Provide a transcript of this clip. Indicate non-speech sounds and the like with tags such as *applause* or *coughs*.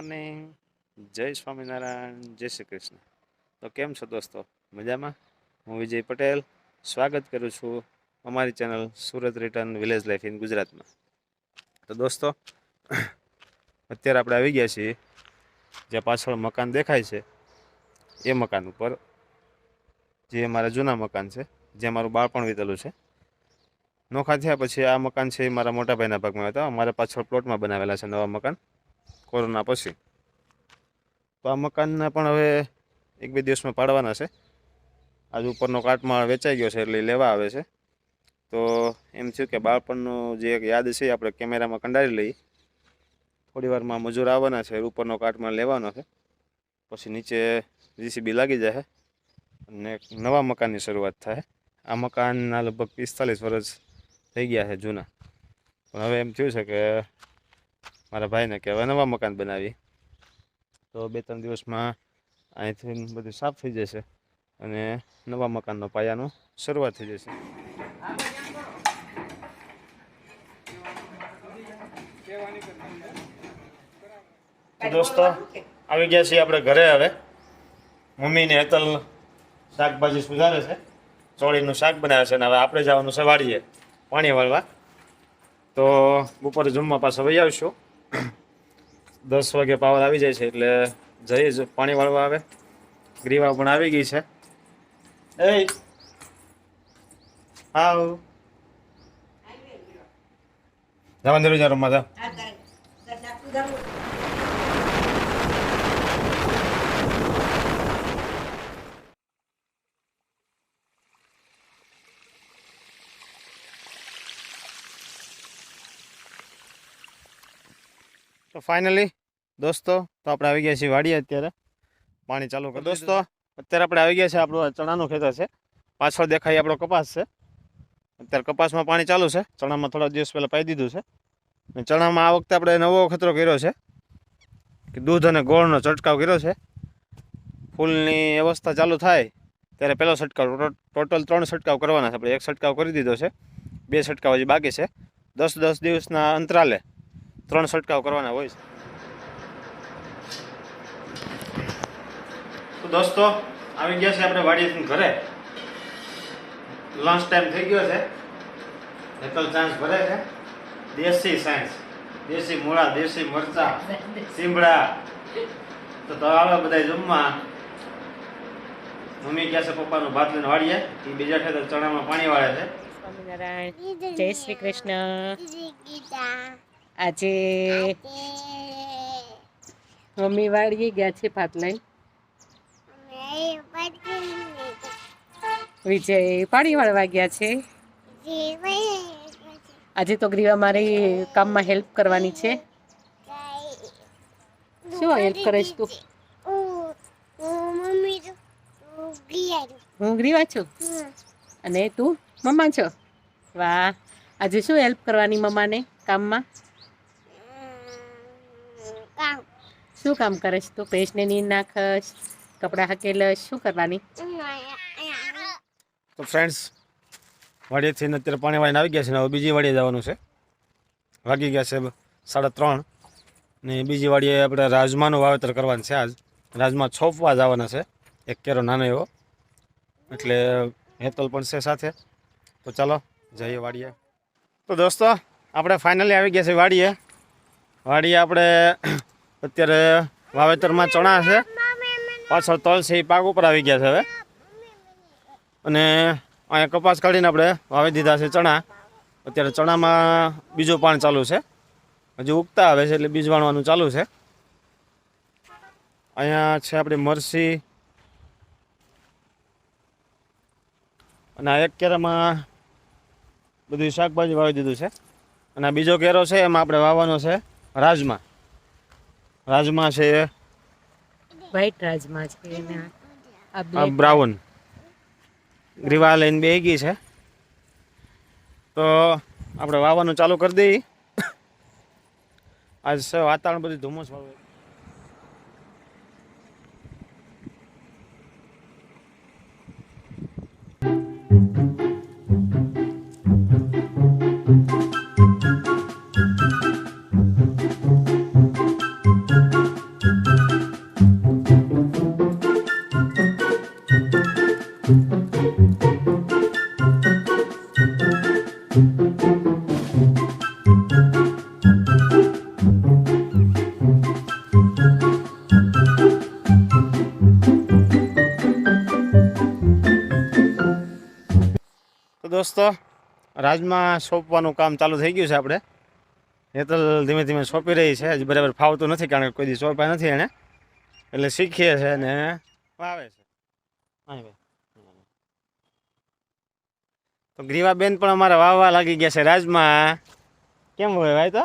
Morning જય સ્વામિનારાયણ, જય શ્રી કૃષ્ણ. તો કેમ છો દોસ્તો? મજામાં? હું વિજય પટેલ. સ્વાગત કરું છું અમારી channel Surat return village life in ગુજરાતમાં. તો દોસ્તો, અત્યારે આપણે આવી ગયા છીએ. જે પાછળ મકાન દેખાય છે. એ મકાન ઉપર, જે મારા જૂના મકાન છે, જે મારું બાળપણ વીતેલું છે. નોખા થયા પછી આ મકાન છે એ મારા મોટા ભાઈના ભાગમાં હતા. મારા પાછળ પ્લોટમાં બનાવેલા છે નવા મકાન. કોરોના પછી. તો આ મકાનને પણ હવે એક બે દિવસમાં પાડવાના છે. આજ ઉપરનો કાટમાળ વેચાઈ ગયો છે એટલે લેવા આવે છે. તો એમ થયું કે બાળપણનું જે એક યાદ છે આપણે કેમેરામાં કંડારી લઈએ. થોડી વારમાં મજૂર આવવાના છે, ઉપરનો કાટમાળ લેવાનો છે. પછી નીચે જીસીબી લાગી જાય અને નવા મકાનની શરૂઆત થાય. આ મકાનના લગભગ પિસ્તાલીસ વર્ષ થઈ ગયા છે જૂના. પણ હવે એમ થયું છે કે મારા ભાઈને કે હવે નવા મકાન બનાવી. તો બે ત્રણ દિવસમાં અહીંથી બધું સાફ થઈ જશે અને નવા મકાનનો પાયાનો શરૂઆત થઈ જશે. દોસ્તો, આવી ગયા છીએ આપણે ઘરે હવે. મમ્મીને હેતલ શાકભાજી સુધારે છે. ચોળીનું શાક બનાવે છે અને હવે આપણે જવાનું છે વાડીએ, પાણી વાળવા. તો બપોરે જમવા પાછા વહી આવશું. દસ વાગે પાવર આવી જાય છે એટલે જઈએ જ પાણી વાળવા આવે. ગ્રીવા પણ આવી ગઈ છે. એ. આવ જવા દેવું રમવા જા. તો ફાઇનલી દોસ્તો તો આપણે આવી ગયા છીએ વાડીએ અત્યારે. પાણી ચાલુ કરો દોસ્તો. અત્યારે આપણે આવી ગયા છે આપણું ચણાનું ખેતર છે. પાછળ દેખાય આપણો કપાસ છે. અત્યારે કપાસમાં પાણી ચાલુ છે. ચણામાં થોડા દિવસ પહેલાં પાઈ દીધું છે. અને ચણામાં આ વખતે આપણે નવો ખતરો કર્યો છે કે દૂધ અને ગોળનો છંટકાવ કર્યો છે. ફૂલની અવસ્થા ચાલુ થાય ત્યારે પહેલો છંટકાવ ટોટલ ત્રણ છંટકાવ કરવાના છે. આપણે એક છંટકાવ કરી દીધો છે. બે છંટકાવ હજી બાકી છે. દસ દસ દિવસના અંતરાલે ત્રણ છંટકાવ કરવાના હોય છે. તો દોસ્તો આવી ગયા છે આપણે વાડીએથી ઘરે. લંચ ટાઈમ થઈ ગયો છે. એકલ ચાન્સ ભરે છે. દેશી સાયન્સ દેશી મૂળા દેશી મરચા સીમડા તો તો આવે બધા જમવા. મમ્મી કહે છે પપ્પાનું ભાત લઈને વાળીએ. એ બીજા ખેતર ચણામાં પાણી વાળે છે. સ્વામિનારાયણ. જય શ્રી કૃષ્ણ. આજે મમ્મી વાળીએ ગયા છે ભાત લઈને વિજય પાણી વાળવા ગયા છે. આજે તો ગ્રીવા મારી કામમાં હેલ્પ કરવાની છે. શું હેલ્પ કરે છે તું? હું ગ્રીવા છું. અને તું? મમ્મા છો? વાહ. આજે શું હેલ્પ કરવાની મમ્માને કામમાં? શું કામ કરે છે તું? પેસ્ટને નીંદ નાખશ, કપડાં હકેલશ, શું કરવાની? તો ફ્રેન્ડ્સ વાડીએથી અત્યારે પાણી વાળીને આવી ગયા છે ને હવે બીજી વાડીએ જવાનું છે. વાગી ગયા છે સાડા ત્રણ. ને બીજી વાડીએ આપણે રાજમાનું વાવેતર કરવાનું છે આજ. રાજમા છોપવા જવાના છે. એક કેરો નાનો એવો. એટલે હેતલ પણ છે સાથે. તો ચાલો, જઈએ વાડીએ. તો દોસ્તો, આપણે ફાઇનલી આવી ગયા છે વાડીએ. વાડીએ આપણે અત્યારે વાવેતરમાં ચણા છે. પાછળ તલ છે, એ પાક ઉપર આવી ગયા છે હવે. અને અહીંયા કપાસ કાઢીને આપણે વાવી દીધા છે ચણા. અત્યારે ચણામાં બીજું પાણ ચાલુ છે. હજી ઉગતા આવે છે એટલે બીજ વાણવાનું ચાલુ છે. અહીંયા છે આપણી મરસી. અને આ એક કેરામાં બધું શાકભાજી વાવી દીધું છે. અને આ બીજો કેરો છે, એમાં આપણે વાવવાનો છે રાજમા. રાજમા છે. વ્હાઈટ રાજમા છે અને આ બ્રાઉન. ગ્રીવા લઈને બે ગઈ છે. તો આપણે વાવવાનું ચાલુ કરી દઈએ. *coughs* આજ વાતાવરણ બધું ધુમ્મસ વાળું દોસ્તો, રાજમાં સોંપવાનું કામ ચાલુ થઈ ગયું છે આપણે. હેતલ ધીમે ધીમે સોંપી રહી છે. હજી બરાબર ફાવતું નથી કારણ કે કોઈ દી સોંપ્યા નથી એને. એટલે શીખીએ છે ને વાવે છે. તો ગ્રીવાબેન પણ અમારા વાવવા લાગી ગયા છે રાજમાં. કેમ હોય ભાઈ તો?